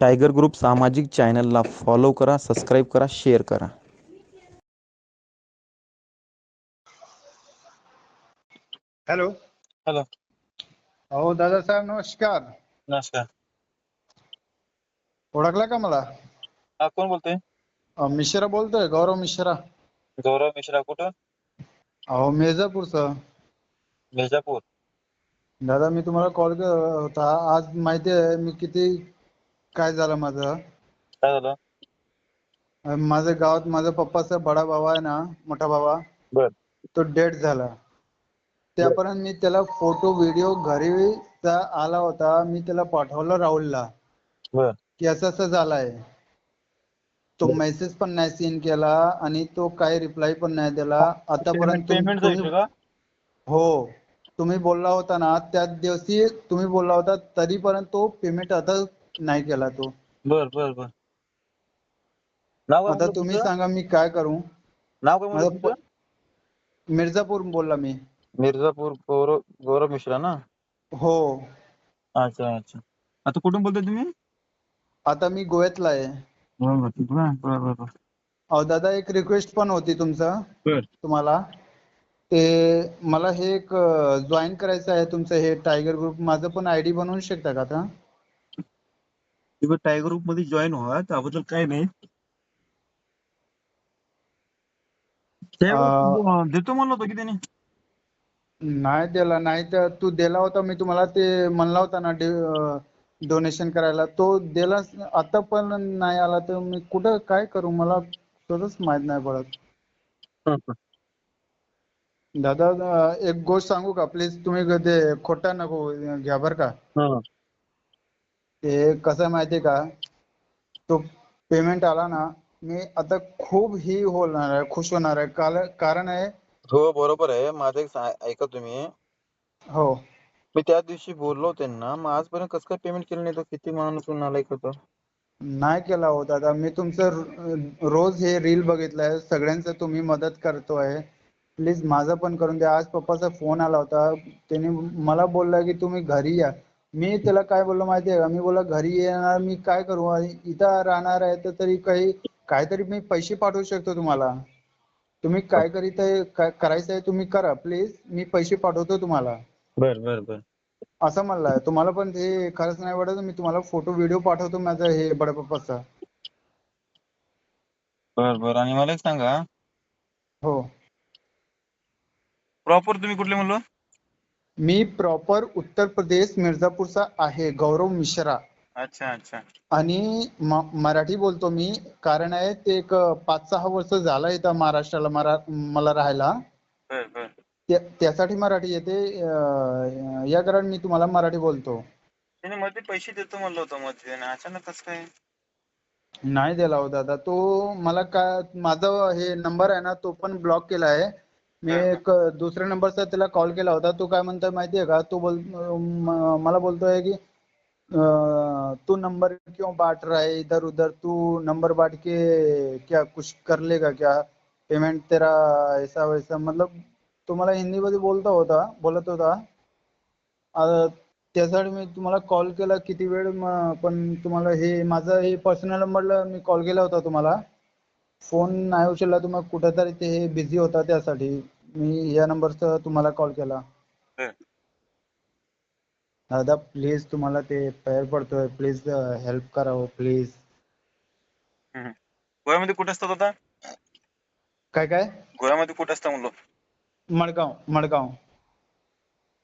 Tiger group सामाजिक चॅनलला follow करा सबस्क्राईब करा शेअर करा. हॅलो हॅलो हो दादासाहेब नमस्कार. नमस्कार. ओळखला का मला? हा कोण बोलतोय? अ, मिश्रा बोलतोय गौरव मिश्रा. गौरव मिश्रा कुठं अहो मिर्झापूरचं. मिर्जापूर दादा मी तुम्हाला कॉल केला होता. आज माहिती आहे मी किती काय झालं माझं? काय झालं? अ, माझ्या गावात माझ्या पप्पाचा बडा भावा आहे ना मोठा भावा बर. तो डेड झाला. त्यापर्यंत मी त्याला फोटो व्हिडिओ घरी चा आला होता. मी त्याला पाठवलं राहुलला. बर. की असं असं झालंय. तो मेसेज पण नाही सीन केला आणि तो काही रिप्लाय पण नाही दिला. आतापर्यंत तुम- पेमेंटचा तुम्ही इश्यू का? हो. तुम्ही बोलला होता ना त्या दिवशी तुम्ही बोलला होता तरीपर्यंत तो पेमेंट आता नाही केला तो. बर बर बर. नाव काय आता म्हणलं तुम्ही? सांगा मी काय करू. नाव काय म्हणलं मिर्झापूर बोलला मी. मिर्जापूर गौरव गौरव मिश्रा ना? हो. अच्छा अच्छा. आता कुठून बोलतोय तुम्ही? आता मी गोव्यातला आहे. अहो दादा एक रिक्वेस्ट पण होती तुमचं. बर. तुम्हाला. ते मला हे एक जॉईन करायचं आहे तुमचं हे टायगर ग्रुप माझं पण आयडी बनवू शकता का आता? तुम्ही टायगर ग्रुपमध्ये जॉईन व्हा त्याबद्दल काही नाही. देतो म्हणलं होतं की त्याने? नाही दिला नाही तर तू दिला होता मी तुम्हाला ते म्हणला होता ना डोनेशन करायला. तो दिलाच आता पण नाही आला तर मी कुठं काय करू? मला स्वतःच माहीत नाही पडत. दादा एक गोष्ट सांगू का? प्लीज तुम्ही ते खोटा नको घ्या बर का. ते कसं माहितीये का? तो पेमेंट आला ना मी आता खूप ही होणार आहे खुश होणार आहे. काल- कारण आहे हो बरोबर आहे. माझं एक सा- ऐका तुम्ही. हो. मी त्या दिवशी बोललो त्यांना. मग आजपर्यंत कसं काय पेमेंट केलं नाही? तो किती माणूस नालायक होता नाही केला हो दादा मी तुमचं रो- रोज हे रील बघितलंय. सगळ्यांचं तुम्ही मदत करतोय. प्लीज माझं पण करून द्या. आज पप्पाचा फोन आला होता. त्यांनी मला बोलला की तुम्ही घरी या. मी त्याला काय बोललो माहितीये का? मी बोलला घरी येणार मी काय करू? आणि इथं राहणार आहे तर तरी काही काहीतरी मी पैसे पाठवू शकतो तुम्हाला. तुम्ही काय करीत आहे काय करायचं आहे तुम्ही करा प्लीज मी पैसे पाठवतो तुम्हाला. बर बर बर. असं म्हणलाय. तुम्हाला पण ते खरंच नाही वाटत. मी तुम्हाला फोटो व्हिडिओ पाठवतो माझा हे बड्या पप्पाचा बर बर. आणि मला एक सांगा. हो. प्रॉपर तुम्ही कुठले म्हणलो? मी प्रॉपर उत्तर प्रदेश मिर्झापूरचा आहे गौरव मिश्रा. अच्छा अच्छा. आणि मराठी बोलतो मी कारण आहे ते एक पाच सहा वर्ष झालं इथं महाराष्ट्राला मरा मला राहायला. त्यासाठी मराठी येते या कारण मी तुम्हाला मराठी बोलतो. त्याने मध्ये पैसे देतो म्हणलं होतं मध्ये अचानक कसं काय? नाही दिला हो दादा तो मला काय माझा हे नंबर आहे ना तो पण ब्लॉक केला आहे. मी. एक दुसऱ्या नंबरचा त्याला कॉल केला होता. तो काय म्हणतोय माहितीये का? तो बोल म- मला बोलतोय की अं, तू नंबर क्यों बांट रहा है इधर उधर? तू नंबर बांट के क्या कुछ कर लेगा क्या? पेमेंट तेरा ऐसा वैसा मतलब तो मला हिंदीमध्ये बोलता होता बोलत होता. त्यासाठी मी तुम्हाला कॉल केला किती वेळ म- पण तुम्हाला हे माझा हे पर्सनल नंबरला मी कॉल केला होता तुम्हाला. फोन नाही उचलला तुम्हाला कुठेतरी ते बिझी होता त्यासाठी. मी या नंबरचा तुम्हाला कॉल. केला. दादा प्लीज तुम्हाला ते पैर पडतोय. प्लीज हेल्प करा हो प्लीज. गोव्यामध्ये कुठे असतात आता? काय काय? गोव्यामध्ये कुठे असता म्हणलो? मडगाव मडगाव.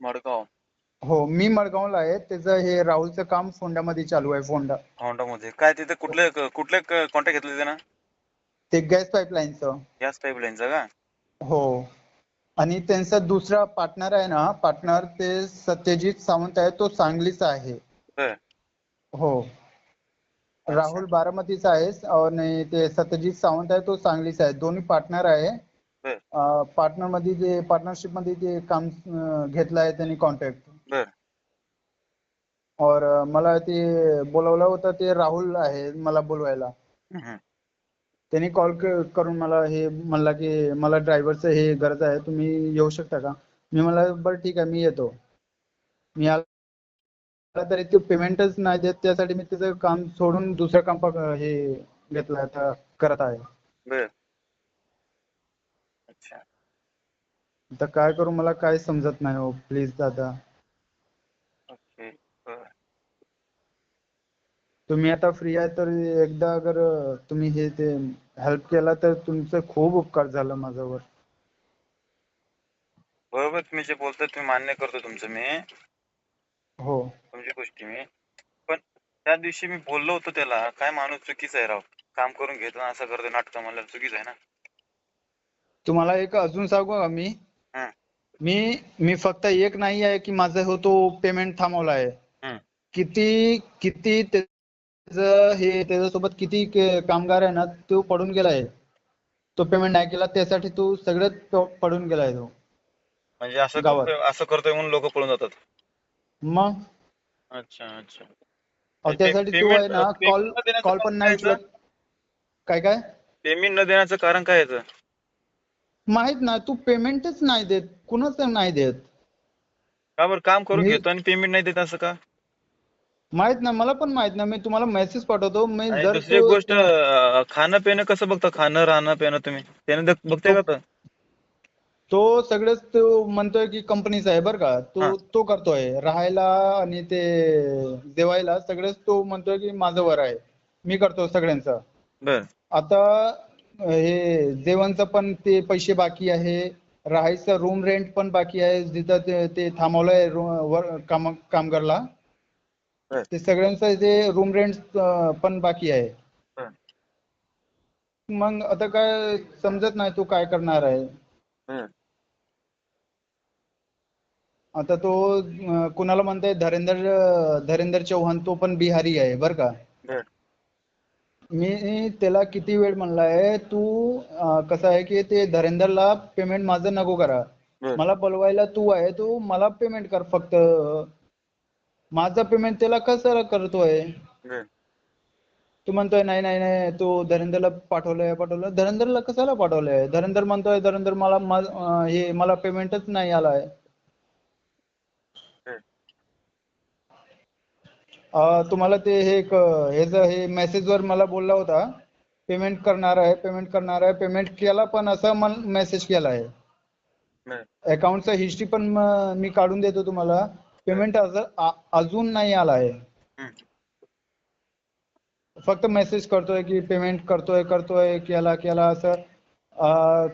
मडगाव. हो मी मडगावला आहे. त्याचं हे राहुलचं काम फोंडामध्ये चालू आहे फोंडा. मध्ये काय तिथे कुठले कुठले कॉन्टॅक्ट घेतले त्यानं? ते गॅस पाईपलाईनचं गॅस पाईपलाईनचा का? हो. आणि त्यांचा दुसरा पार्टनर आहे ना पार्टनर ते सत्यजित सावंत आहे तो सांगलीचा आहे. बर. हो. राहुल बारामतीचा आहे आणि ते सत्यजित सावंत आहे तो सांगलीचा आहे. दोन्ही पार्टनर आहे. बर. पार्टनरमध्ये जे पार्टनरशिपमध्ये ते काम घेतलं आहे त्यांनी कॉन्टॅक्ट बर. और मला ते बोलवलं होतं ते राहुल आहे मला बोलवायला. हम्म. त्यांनी कॉल करून मला हे म्हणला की मला ड्रायव्हरचं हे गरज आहे तुम्ही येऊ शकता का? मी म्हणलं बरं ठीक आहे मी येतो. मी आलो तरी ते पेमेंटच नाही देत त्यासाठी मी त्याचं काम सोडून दुसरं काम पक- हे घेतलं आता करत आहे. बर. अच्छा. आता काय करू मला काय समजत नाही हो प्लीज दादा ओके बर तुम्ही आता फ्री आहे तर एकदा अगर तुम्ही हे ते हेल्प केला तर तुमचं खूप उपकार झाला माझ्यावर. बरोबर तुम्ही जे बोलताय तुम्ही मान्य करतो तुमचं मी. हो. तुमची गोष्टी मी. पण त्या दिवशी मी बोललो होतो त्याला काय माणूस चुकीचा आहे राव. काम करून घेतो असं करतो नाटकं म्हणलं चुकीचं आहे ना. तुम्हाला एक अजून सांगू का मी? हं. मी मी फक्त एक नाही आहे की माझं हो तो पेमेंट थांबवला आहे. हं. किती किती त्याचं हे त्याच्यासोबत किती कामगार आहे ना तो पडून गेला आहे. तो पेमेंट नाही केला त्यासाठी तो सगळ्यात पडून गेला आहे तो. म्हणजे असं गावात. करतोय असं करतोय म्हणून लोक पळून जातात. मग? अच्छा अच्छा. अहो, पे- त्यासाठी तो आहे ना कॉल न देण्याचं कॉल पण कारण नाही काय उचलत. काय काय? पेमेंट न देण्याचं कारण काय याचं? माहीत नाही तू पेमेंटच नाही देत. कुणाच नाही देत? का बरं? काम करून मी- घेतो आणि पेमेंट नाही देत असं का? माहीत नाही मला पण माहीत नाही. मी तुम्हाला मेसेज पाठवतो. मी आणि जर दुसरी एक तो- गोष्ट अं, खाणं पिणं कसं बघता? खाणं राहणं पिणं तुम्ही? त्याने दक- बघताय का? तो? सगळेच तो म्हणतोय की कंपनीचा आहे बरं का. हा. तो तो करतोय. राहायला आणि ते जेवायला सगळेच तो म्हणतोय की माझं वर आहे. मी करतो सगळ्यांचं. बर. आता हे जेवणचं पण ते पैसे बाकी आहे. राहायचं रूम रेंट पण बाकी आहे. जिथं ते ते थांबवलंय रू- वर काम कामगारला. ते सगळ्यांचं ते रूम रेंट पण बाकी आहे. मग आता काय समजत नाही तू काय करणार आहे. आता तो कुणाला म्हणताय धरेंद्र धरेंद्र चौहान तो पण बिहारी आहे बर का? मी त्याला किती वेळ म्हणलाय तू अं, कसं आहे की ते धरेंद्रला पेमेंट माझं नको करा. मला बोलवायला तू आहे तू मला पेमेंट कर फक्त. माझं पेमेंट त्याला कसं करतोय? तू म्हणतोय नाही नाही नाही तू धरेंद्रला पाठवलंय पाठवलं धरेंद्रला कशाला पाठवलंय? धरेंद्र म्हणतोय धरेंद्र मला हे मला पेमेंटच नाही आलाय. तुम्हाला ते हे हे ज- हे मेसेज वर मला बोलला होता पेमेंट करणार आहे पेमेंट करणार आहे पेमेंट केला पण असा मेसेज केला आहे अकाउंटचं हिस्ट्री पण मी काढून देतो तुम्हाला. पेमेंट अजून नाही आला आहे. फक्त मेसेज करतोय की पेमेंट करतोय करतोय केला केला असं.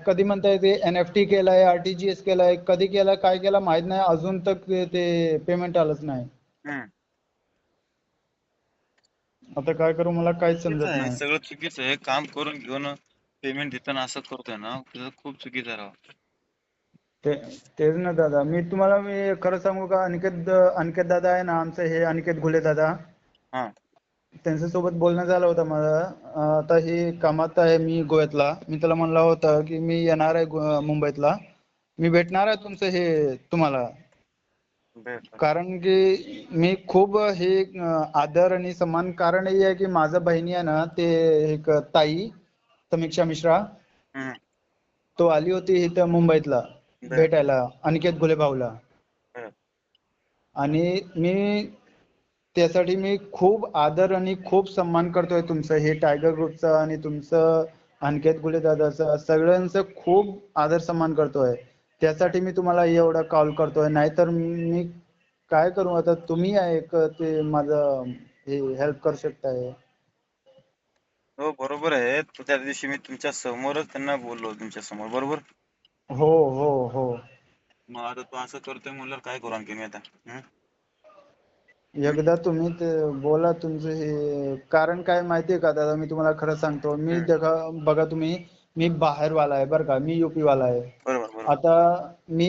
कधी म्हणताय ते एनएफटी केलाय आरटीजीएस केलाय कधी केलाय काय केला माहीत नाही. अजून तक ते- पेमेंट आलंच नाही. आता काय करू मला काहीच समजत नाही. सगळं चुकीचं आहे. काम करून घेऊन पेमेंट देताना असं करतोय ना खूप चुकीचं आहे राव. ते तेच ना दादा. मी तुम्हाला मी खरं सांगू का अनिकेत अनिकेत दादा आहे ना आमचं हे अनिकेत घुले दादा. हा. त्यांच्यासोबत बोलणं झालं होतं माझं. अं, आता हे कामात आहे मी गोव्यातला. मी त्याला म्हणलं होतं की मी येणार आहे गो- मुंबईतला. मी भेटणार आहे तुमचं हे तुम्हाला. कारण की मी खूप हे अं, आदर आणि सन्मान कारण हे आहे की माझ्या बहिणी आहे ना ते एक ताई समीक्षा मिश्रा. हम्म. तो आली होती इथं मुंबईतला. भेटायला अनिकेत घुले भाऊला. आणि मी त्यासाठी मी खूप आदर आणि खूप सन्मान करतोय तुमचं हे टायगर ग्रुपचा आणि तुमचं अनिकेत गुले दादाचा सगळ्यांचं खूप आदर सन्मान करतोय. त्यासाठी मी तुम्हाला एवढा कॉल करतोय. नाहीतर मी काय करू? आता तुम्ही आहे एक ते माझं हे हेल्प करू शकताय? हो बरोबर आहे. त्या दिवशी मी तुमच्या समोरच त्यांना बोललो तुमच्यासमोर. बरोबर? हो हो हो. मग आता तू असं करतोय म्हणल्यावर काय करू आणखी मी आता? हं? एकदा तुम्ही ते बोला तुमचं हे कारण काय माहितीये का दादा? मी तुम्हाला खरं सांगतो. मी बघा तुम्ही मी बाहेरवाला आहे बरं का. मी युपी वाला आहे. बरोबर बरोबर. आता मी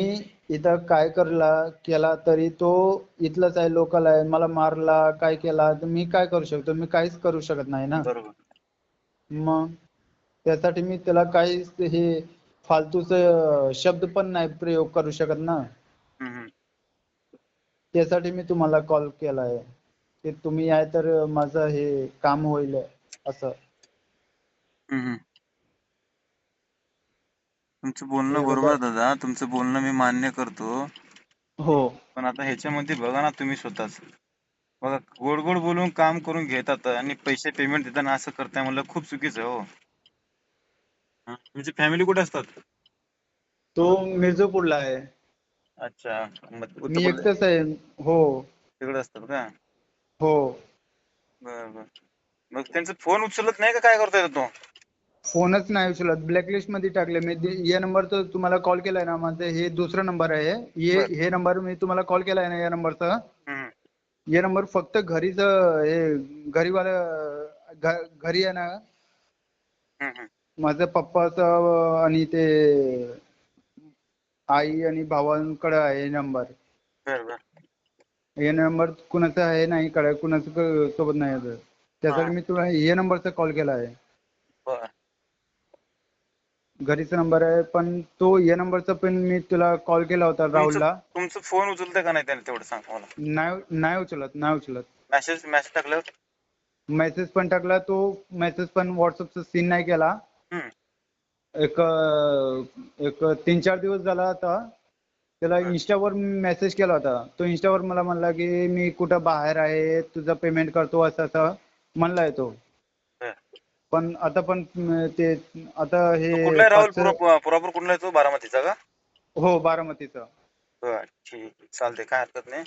इथं काय करला केला तरी तो इथलाच आहे लोकल आहे. मला मारला काय केला तर मी काय करू शकतो? मी काहीच करू शकत नाही ना. बरोबर. मग त्यासाठी मी त्याला काहीच हे फालतूच शब्द पण नाही प्रयोग करू शकत ना. त्यासाठी मी तुम्हाला कॉल केलाय. की तुम्ही आहे तर माझं हे काम होईल असं. तुमचं बोलणं बरोबर आहे. दादा. तुमचं बोलणं मी मान्य करतो. हो. पण आता ह्याच्यामध्ये बघा ना तुम्ही स्वतःच. बघा गोड गोड बोलून काम करून घेतात आणि पैसे पेमेंट देताना असं करताय म्हणलं खूप चुकीचं आहे हो. हा, तुमची फॅमिली कुठे असतात? तो मिर्झापूरला आहे. अच्छा मग उत्तर मी प्रदेश एकटाच आहे हो. तिकडे असतात का? हो. बर बर. मग त्यांचा फोन उचलत नाही का? काय करतोय तो? फोनच नाही उचलत. ब्लॅकलिस्टमध्ये टाकले मी दे- या नंबर तर तुम्हाला कॉल केलाय ना माझं हे दुसरा नंबर आहे. हे बर. हे नंबर मी तुम्हाला कॉल केलाय ना या नंबरचा हम्म. हे नंबर फक्त घरीच हे घरीवाला घ- घरी आहे ना. हम्म, हम्म. माझ्या पप्पाचं आणि ते आई आणि भावांकडे आहे नंबर बर बर. हे नंबर कुणाचा आहे नाही कळाय कुणाचं क- सोबत नाही आहे. त्यासाठी. मी तुला हे नंबरचा कॉल केला आहे. बर. घरीचा नंबर आहे पण तो या नंबरचा पण मी तुला कॉल केला होता राहुलला. तुमचं फोन उचलतंय का नाही त्याने तेवढं सांग मला नाही नाही उचलत नाही उचलत. मेसेज मेसेज टाकल्यावर? मेसेज पण टाकला तो मेसेज पण व्हॉट्सअपचा सीन नाही केला. हम्म. एक एक तीन चार दिवस झाला आता. त्याला हम्म. इंस्टावर मेसेज केला होता. तो इंस्टावर मला म्हणला की मी कुठं बाहेर आहे? तुझं पेमेंट करतो असं असं. म्हणलाय तो. पण आता पण ते आता हे तो कुठला आहे राहुल? पाचचं- पुरा- पुरापूर कुठला आहे तो? बारामतीचा का? हो बारामतीचं. बर ठीक. आहे. चालतंय. काय हरकत नाही.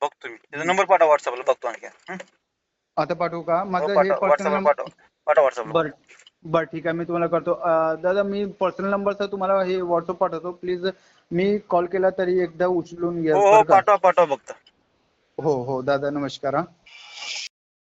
बघतो मी. त्याचा नंबर पाठवा व्हॉट्सअपला बघतो आणखी. हं? आता पाठवू का? हो, माझं हे पाठवा. पर्सनल व्हॉट्सअपला पाठवा. पाठवा व्हॉट्सअपला बर. बर ठीक आहे. मी तुम्हाला करतो. अं, दादा मी पर्सनल नंबरचा तुम्हाला हे व्हॉट्सअप पाठवतो. प्लीज मी कॉल केला तरी एकदा उचलून घ्या हो हो बरं का? पाठवा पाठवा बघतो हो हो दादा नमस्कार हा.